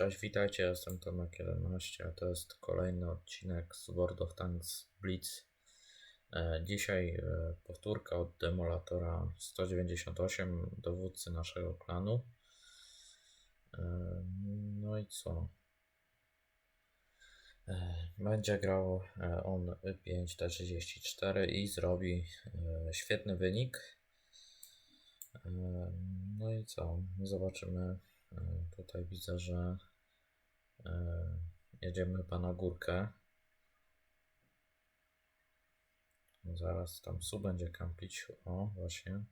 Cześć, witajcie, jestem Tomek11, a to jest kolejny odcinek z World of Tanks Blitz. E, Dzisiaj e, powtórka od Demolatora 198, dowódcy naszego klanu. E, No i co? Będzie grał on 5T34 i zrobi świetny wynik. No i co? Zobaczymy. E, Tutaj widzę, że e, jedziemy chyba na górkę. Zaraz tam Su będzie kampić. O, właśnie.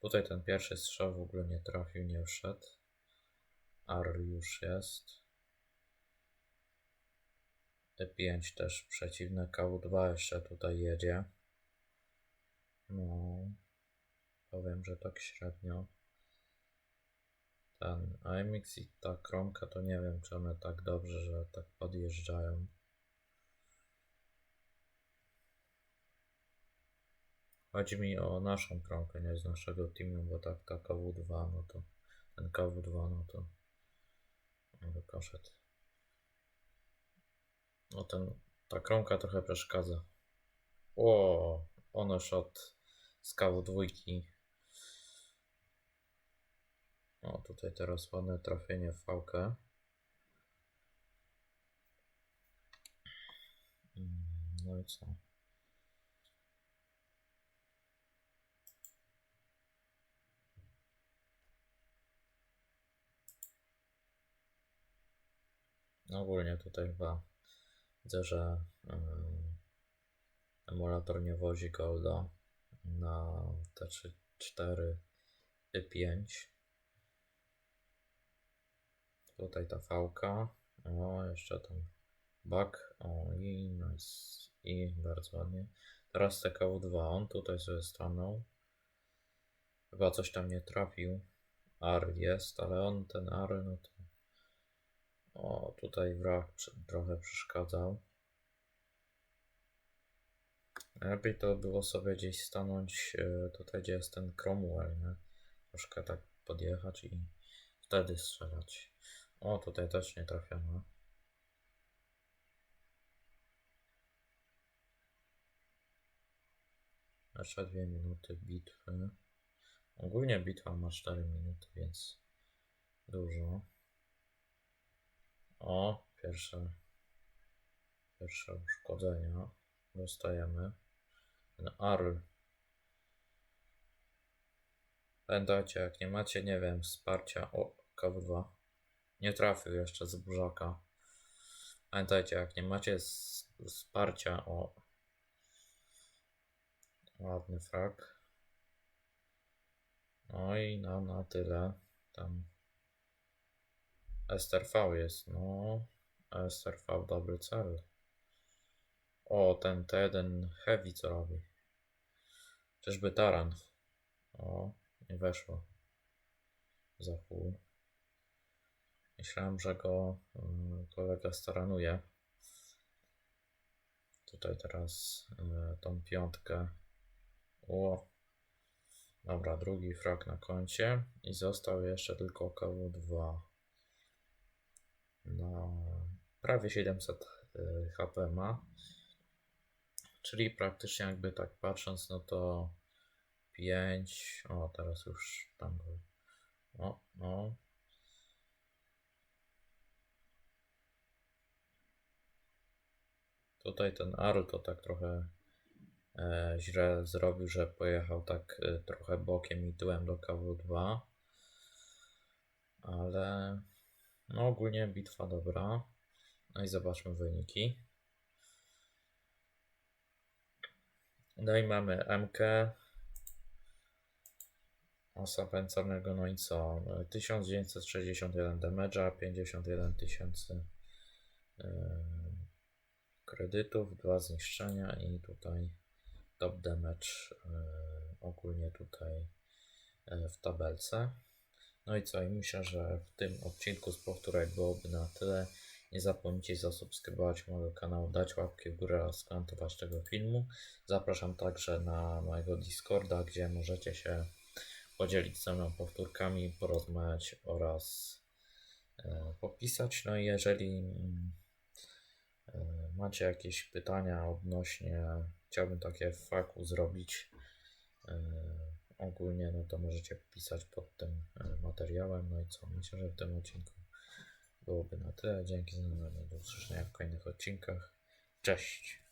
Tutaj ten pierwszy strzał w ogóle nie trafił, nie wszedł. Ar już jest. E5 też przeciwne. KU2 jeszcze tutaj jedzie. No. Powiem, że tak średnio. Ten AMX i ta kromka to nie wiem, czy one tak dobrze, że tak podjeżdżają. Chodzi mi o naszą kromkę, nie z naszego teamu, bo tak ta KW2, no to ten KW2, no to poszedł. No ten, ta kromka trochę przeszkadza. O, ono shot z KW2. O, tutaj teraz ładne trafienie w fałkę. Mm, No i co? No ogólnie tutaj chyba widzę, że ym, emulator nie wozi golda na te 4 i 5 Tutaj ta fałka. O, jeszcze tam bug. O, i nice. I bardzo ładnie. Teraz TKU2. On tutaj sobie stanął. Chyba coś tam nie trafił. Ar jest, ale on ten Ar, no to. O, tutaj wrak trochę przeszkadzał. Lepiej to było sobie gdzieś stanąć e, tutaj, gdzie jest ten Cromwell, nie? Troszkę tak podjechać i wtedy strzelać. O, tutaj też nie trafiono. Jeszcze dwie minuty bitwy. Ogólnie bitwa ma 4 minuty, więc dużo. O, pierwsze, pierwsze uszkodzenia dostajemy. Ten Arl. Pamiętajcie, jak nie macie, nie wiem, wsparcia. O, KW2. Nie trafił jeszcze z burzaka. Pamiętajcie, jak nie macie wsparcia, o. Ładny frak. No i na, na tyle. Tam SRV jest, no. SRV dobry cel. O, ten T1 Heavy co robi? Czyżby taran? O, nie weszło. Za pół. Myślałem, że go mm, kolega staranuje. Tutaj teraz y, tą piątkę. O. Dobra, drugi frak na koncie. I został jeszcze tylko KW2. No, prawie 700 y, HP ma. Czyli praktycznie jakby tak patrząc, no to 5. O, teraz już tam go. O, Tutaj ten Arl to tak trochę e, źle zrobił, że pojechał tak e, trochę bokiem i tyłem do KW2. Ale no ogólnie bitwa dobra. No i zobaczmy wyniki. No i mamy MK. Osa pancernego, no i co? 1961 damage'a, 51 tysięcy yy, kredytów, dwa zniszczenia i tutaj top damage yy, ogólnie tutaj yy, w tabelce. No i co? I myślę, że w tym odcinku z powtórek byłoby na tyle. Nie zapomnijcie zasubskrybować mojego kanału, dać łapkę w górę oraz skomentować tego filmu. Zapraszam także na mojego Discorda, gdzie możecie się podzielić ze mną powtórkami, porozmawiać oraz e, e, popisać. No i jeżeli mm, e, macie jakieś pytania odnośnie, chciałbym takie w zrobić e, ogólnie, no to możecie pisać pod tym e, materiałem. No i co, myślę, że w tym odcinku byłoby na tyle. Dzięki za uwagę. Do usłyszenia w kolejnych odcinkach. Cześć!